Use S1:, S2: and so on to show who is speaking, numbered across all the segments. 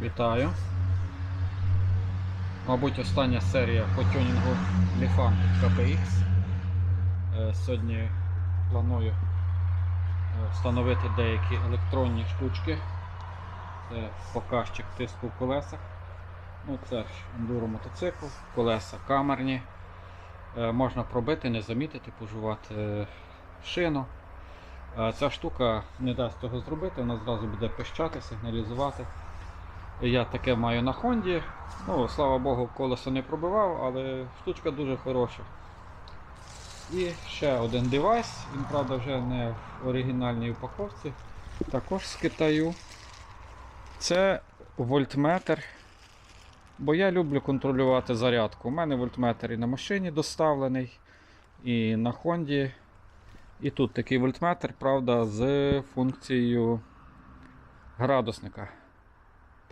S1: Вітаю. Мабуть, остання серія по тюнінгу Lifan KPX. Е, Сьогодні планую е, встановити деякі електронні штучки. Це показчик тиску в колесах. Ну, це ж ендуро мотоцикл, колеса камерні. Е, Можна пробити, не замітити, пожувати шину. Ця штука не дасть цього зробити, вона зразу буде пищати, сигналізувати. Я таке маю на Хонді. Ну, слава Богу, колесо не пробивав, але штучка дуже хороша. І ще один девайс, він правда вже не в оригінальній упаковці. Також з Китаю. Це вольтметр. Бо я люблю контролювати зарядку. У мене вольтметр і на машині доставлений, і на Хонді. І тут такий вольтметр, правда, з функцією градусника.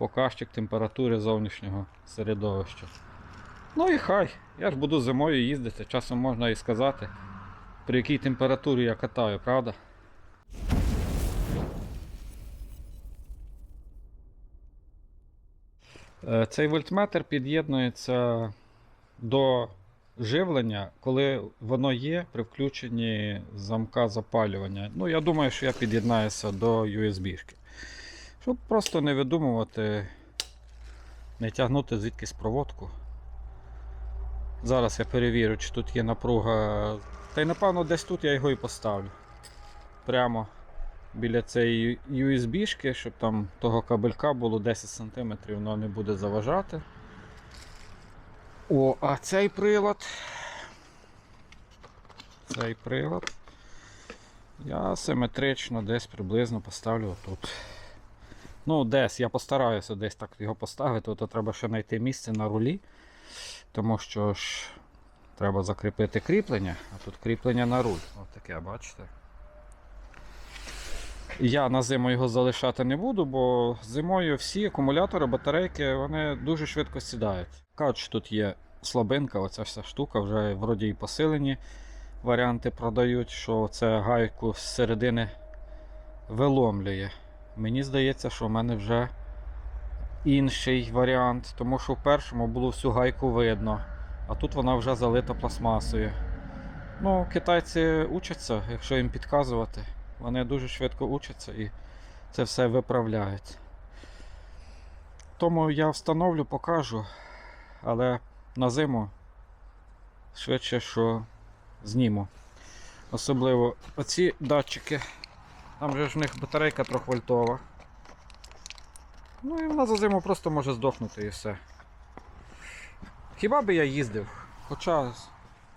S1: Показчик температури зовнішнього середовища. Ну і хай, я ж буду зимою їздити, часом можна і сказати, при якій температурі я катаю, правда? Е, Цей вольтметр під'єднується до живлення, коли воно є при включенні замка запалювання. Ну, я думаю, що я під'єднаюся до USB-шки. Щоб просто не видумувати, не тягнути звідкись проводку. Зараз я перевірю, чи тут є напруга. Та й напевно десь тут я його і поставлю. Прямо біля цієї USB-шки, щоб там того кабелька було 10 см, воно не буде заважати. О, а цей прилад. Цей прилад. Я симетрично десь приблизно поставлю тут. Ну, десь я постараюся десь так його поставити, то треба ще знайти місце на рулі, тому що ж треба закріпити кріплення, а тут кріплення на руль. Ось таке, бачите. Я на зиму його залишати не буду, бо зимою всі акумулятори, батарейки вони дуже швидко сідають. Кажуть, що тут є слабинка, оця вся штука, вже вроді і посилені варіанти продають, що це гайку з середини виломлює. Мені здається, що в мене вже інший варіант, тому що в першому було всю гайку видно, а тут вона вже залита пластмасою. Ну, китайці учаться, якщо їм підказувати. Вони дуже швидко учаться і це все виправляють. Тому я встановлю, покажу, але на зиму швидше, що зніму. Особливо оці датчики. Там же ж в них батарейка 3 вольтова. Ну і вона за зиму просто може здохнути і все. Хіба би я їздив? Хоча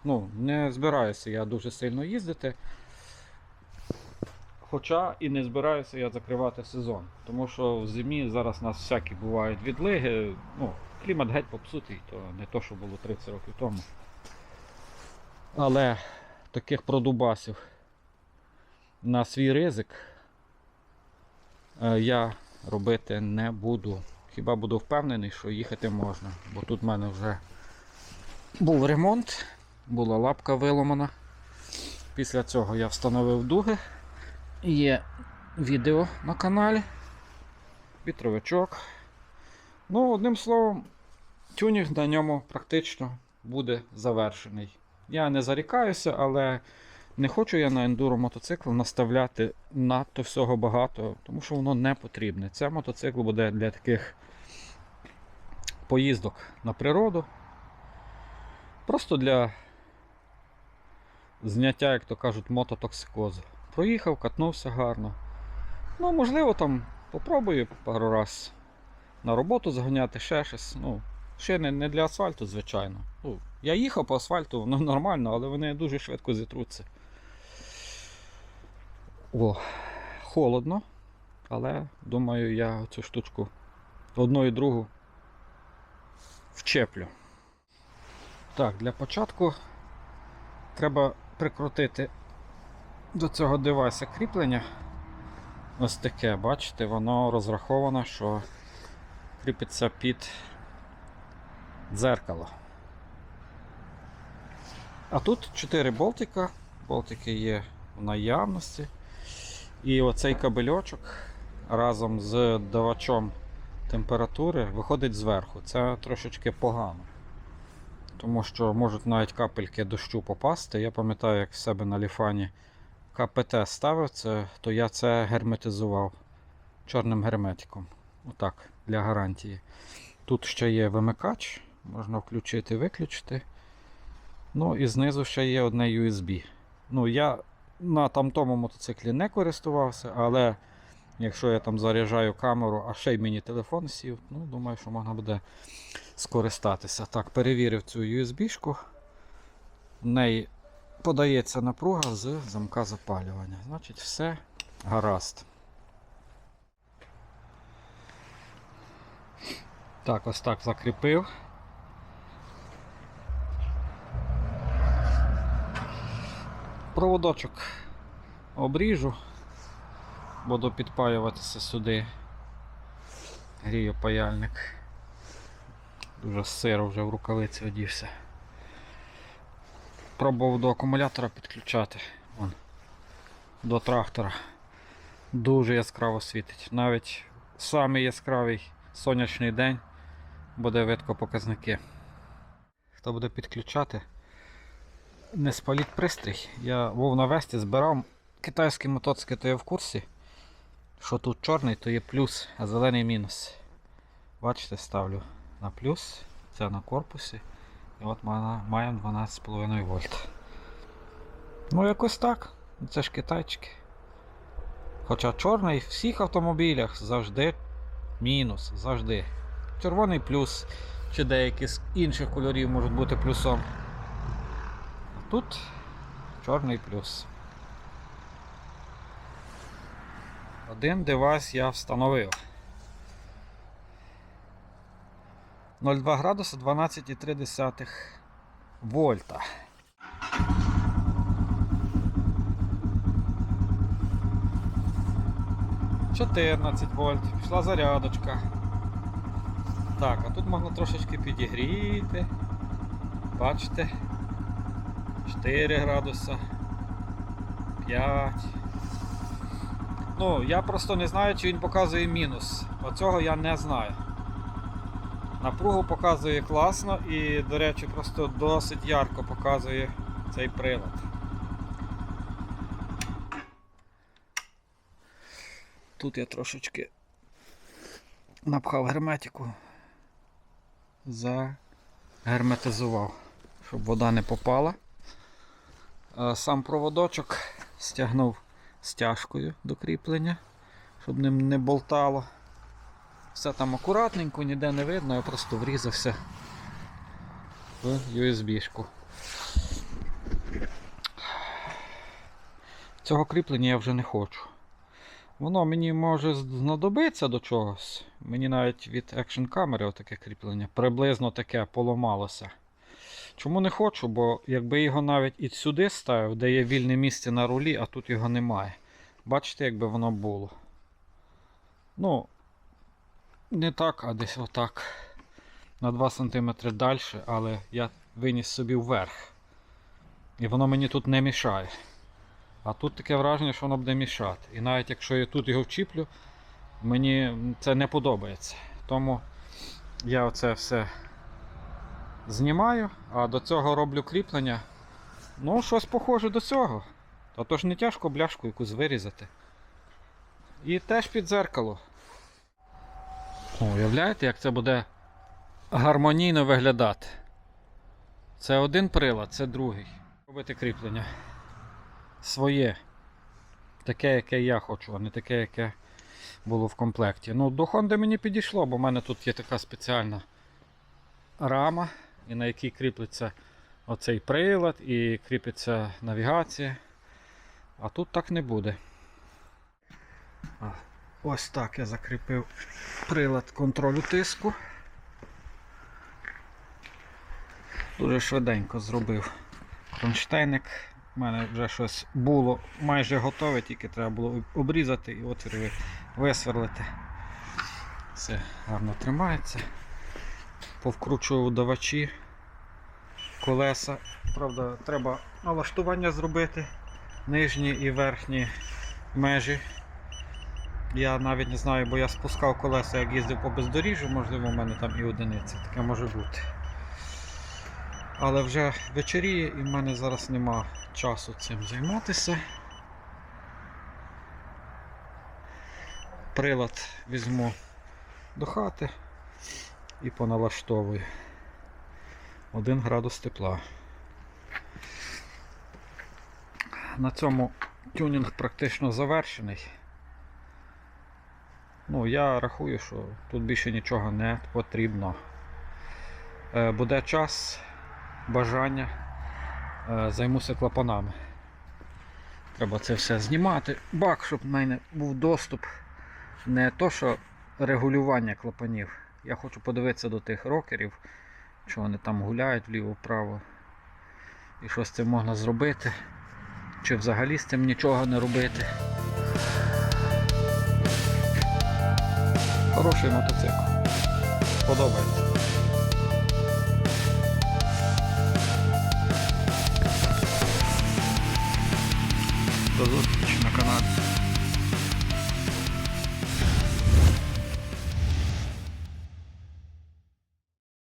S1: ну, не збираюся я дуже сильно їздити. Хоча і не збираюся я закривати сезон. Тому що в зимі зараз у нас всякі бувають відлиги. Ну, клімат геть попсутий, то не то, що було 30 років тому. Але таких продубасів на свій ризик е, я робити не буду. Хіба буду впевнений, що їхати можна. Бо тут в мене вже був ремонт, була лапка виломана. Після цього я встановив дуги. Є відео на каналі, вітровичок. Ну, одним словом, тюнінг на ньому практично буде завершений. Я не зарікаюся, але не хочу я на ендуро мотоцикл наставляти надто всього багато, тому що воно не потрібне. Це мотоцикл буде для таких поїздок на природу. Просто для зняття, як то кажуть, мототоксикозу. Проїхав, катнувся гарно. Ну, можливо, там попробую пару раз на роботу заганяти ще щось. Ну, ще не, не для асфальту, звичайно. Ну, я їхав по асфальту, воно нормально, але вони дуже швидко зітруться. О, холодно. Але думаю, я цю штучку одну і другу вчеплю. Так, для початку треба прикрутити до цього девайса кріплення. Ось таке, бачите, воно розраховано, що кріпиться під дзеркало. А тут 4 болтика. Болтики є в наявності. І оцей кабельочок разом з давачом температури виходить зверху. Це трошечки погано. Тому що можуть навіть капельки дощу попасти. Я пам'ятаю, як в себе на ліфані КПТ ставив це, то я це герметизував чорним герметиком. Отак, для гарантії. Тут ще є вимикач, можна включити виключити. Ну і знизу ще є одне USB. Ну, я на тамтому мотоциклі не користувався, але якщо я там заряджаю камеру, а ще й мені телефон сів, ну думаю, що можна буде скористатися. Так, перевірив цю USB-шку. В неї подається напруга з замка запалювання. Значить, все гаразд. Так, ось так закріпив. Проводочок обріжу, буду підпаюватися сюди. Грію паяльник. Дуже сиро вже в рукавиці одівся. Пробував до акумулятора підключати. Вон. До трактора. Дуже яскраво світить. Навіть самий яскравий сонячний день буде видко показники. Хто буде підключати, не спаліть пристрій. Я був на весті, збирав китайські мотоцикли, то я в курсі. Що тут чорний, то є плюс, а зелений мінус. Бачите, ставлю на плюс, це на корпусі. І от має- маємо 12,5 вольт. Ну якось так. Це ж китайчики. Хоча чорний в всіх автомобілях завжди мінус, завжди. Червоний плюс, чи деякі з інших кольорів можуть бути плюсом. Тут чорний плюс. Один девайс я встановив. 0,2 градуса 12,3 вольта. Чотирнадцять вольт, пішла зарядочка. Так, а тут можна трошечки підігріти. Бачите? 4 градуса. 5. Ну, я просто не знаю, чи він показує мінус. Оцього я не знаю. Напругу показує класно і, до речі, просто досить ярко показує цей прилад. Тут я трошечки напхав герметику, загерметизував, щоб вода не попала. Е, Сам проводочок стягнув стяжкою до кріплення, щоб ним не болтало. Все там акуратненько, ніде не видно, я просто врізався в USB-шку. Цього кріплення я вже не хочу. Воно мені може знадобитися до чогось. Мені навіть від екшн камери отаке кріплення. Приблизно таке поламалося. Чому не хочу? Бо якби його навіть і сюди ставив, де є вільне місце на рулі, а тут його немає. Бачите, якби воно було. Ну, не так, а десь отак. На 2 см далі, але я виніс собі вверх. І воно мені тут не мішає. А тут таке враження, що воно буде мішати. І навіть якщо я тут його вчіплю, мені це не подобається. Тому я оце все знімаю, а до цього роблю кріплення. Ну, щось похоже до цього. А то ж не тяжко бляшку якусь вирізати. І теж під дзеркало. О, уявляєте, як це буде гармонійно виглядати? Це один прилад, це другий. Робити кріплення своє. Таке, яке я хочу, а не таке, яке було в комплекті. Ну, до Honda мені підійшло, бо в мене тут є така спеціальна рама, і на якій кріпиться оцей прилад і кріпиться навігація. А тут так не буде. Ось так я закріпив прилад контролю тиску. Дуже швиденько зробив кронштейник. У мене вже щось було майже готове, тільки треба було обрізати і отвір висверлити. Все гарно тримається. Повкручував давачі, колеса. Правда, треба налаштування зробити, нижні і верхні межі Я навіть не знаю, бо я спускав колеса, як їздив по бездоріжжю, можливо, в мене там і одиниці, таке може бути. Але вже вечоріє і в мене зараз нема часу цим займатися. Прилад візьму до хати і поналаштовую. 1 градус тепла. На цьому тюнінг практично завершений. Ну, я рахую, що тут більше нічого не потрібно. Е, Буде час, бажання, е, займуся клапанами. Треба це все знімати. Бак, щоб в мене був доступ. Не то, що регулювання клапанів. Я хочу подивитися до тих рокерів, що вони там гуляють вліво-вправо. І що з цим можна зробити. Чи взагалі з цим нічого не робити. Хороший мотоцикл. Подобається. До зустрічі на каналі.